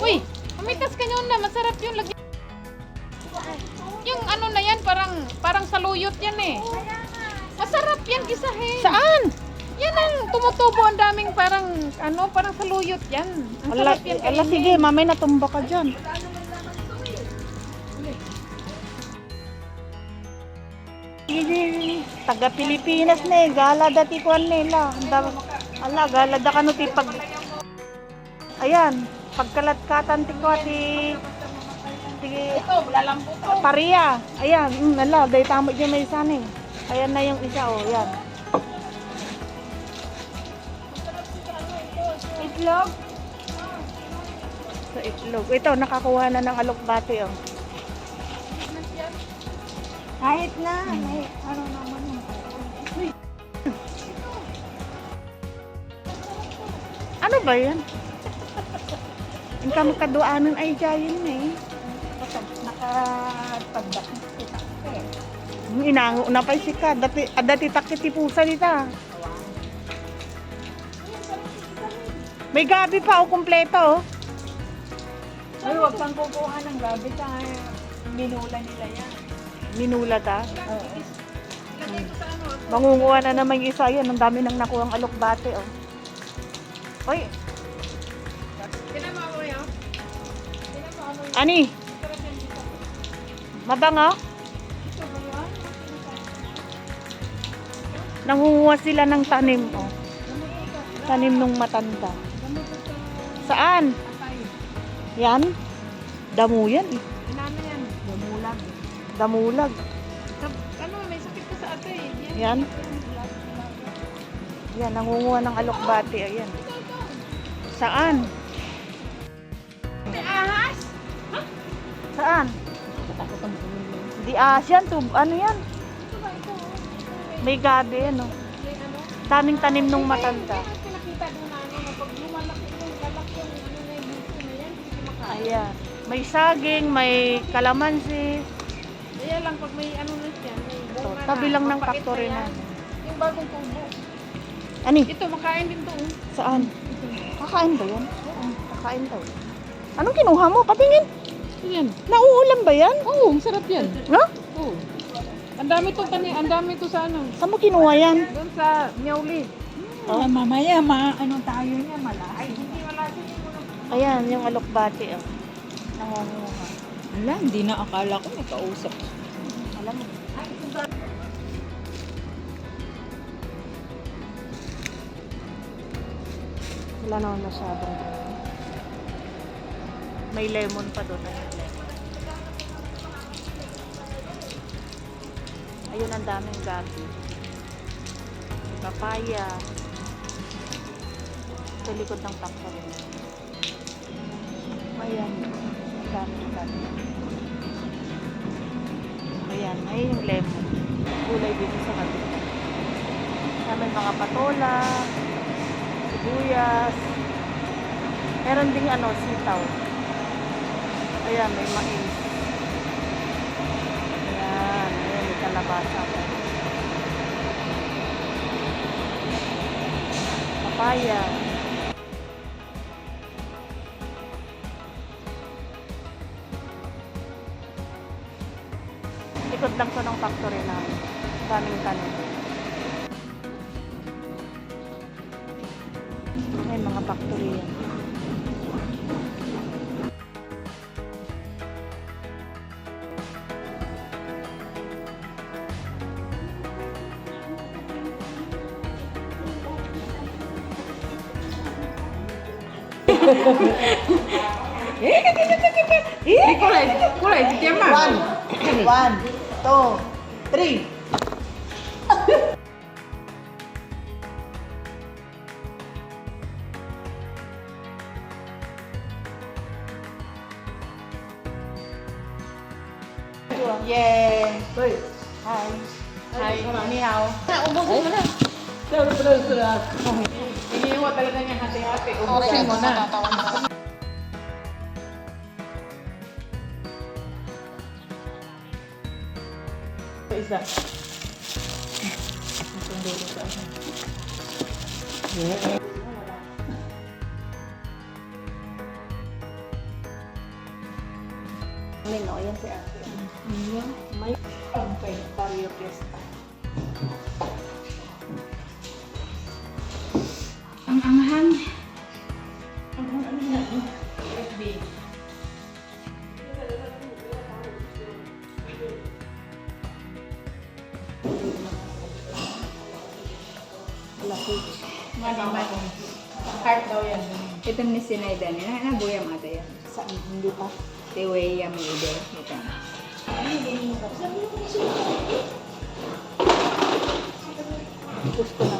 Uy, umitas ka yun na. Masarap yun. Lagyan. Yung ano na yan, parang parang saluyot yan eh. Masarap yan gisahin. Saan? Yan ang tumutubo. Ang daming parang, ano, parang saluyot yan. Ang Ala, sarap yan. ala kainin. sige, mamay natumba ka dyan. Taga Pilipinas na eh. Gala dati ko nila. Ala, gala da kano ti pag... Ayan, pagkalatkatan ti ko ti... Ti... Paria. Ayan, mm, ala, dahil tamo dyan may eh. Ayan na yung isa, oh, yan. Itlog? Sa itlog. Ito, nakakuha na ng alokbate, oh. Kahit na, may ano naman yun. Ano ba yan? Yung kamakaduanan ay jayin na eh. Nakapagdak kita. Yung Inango na pa si ka. Dati, ah, dati takit pusa nita. May gabi pa o kumpleto oh. Ay, huwag kang kukuha ng gabi sa minula nila yan. Minula ta. Oo. Mangunguha na naman yung isa yan. Ang dami nang nakuhang alokbate oh. Oy, Kinama mo yan. Ani? Mabango? Nangunguha sila ng tanim oh. Tanim nung matanda. Saan? Yan? Damo yan eh. Inano yan. Damulag. Sa- Ano, may sakit ko sa ate. eh. Yan. Yan, nangunguha ng alokbate. Ayan. Saan? Ahas. Saan? Di Asian to. Ano yan? May gabi, ano? Daming tanim nung matanda. Ayan. May saging, may kalamansi. Kaya lang pag may ano na siya, may bunga na. tabi lang ng factory na. Yung bagong tubo. Ani? Ito, makain din to. oh. Saan? Kakain ba yan? Kakain daw. Anong kinuha mo? Patingin. Yan. Nauulam ba yan? Oo, ang sarap yan. No? Oo. Ang dami to tani, ang dami to sa ano. Saan mo kinuha yan? Doon sa Miauli. Oh. mamaya, ma ano tayo niya, malaki. Ay, hindi wala siya yung mga Ayan, yung alokbate. Oh. Nangunguha. Wala, hindi na akala ko may kausap. Alam mo. Wala naman masyadong. May lemon pa doon. Ayun, ang daming gabi. Papaya. Sa likod ng factory. Ayan. Ang daming gabi. Ayan, ayun yung lemon. Gulay dito sa kabila. May mga patola, sibuyas. Meron ding ano, sitaw. Ayan, may mais. Ayan, ayan, may kalabasa pa. Papaya. Likod lang to ng factory namin. Daming tanim. May mga factory yan. Eh, ¿cuál es? ¿Cuál es? ¿Qué más? One, one, two, three. Yeah. Hai. Hai. Ni hao. Nah. Sobra sarap. Iniiwa talaga niya hati-hati. Okay mo na. Isa. Itong dulo sa akin. Iya. Amin, no? Yan Aghang. Heart daw yan. Ito ni Sinayda niya. Na, nabuyam ata yan. Saan? Hindi pa. Tiway yam ide. Ito. Gusto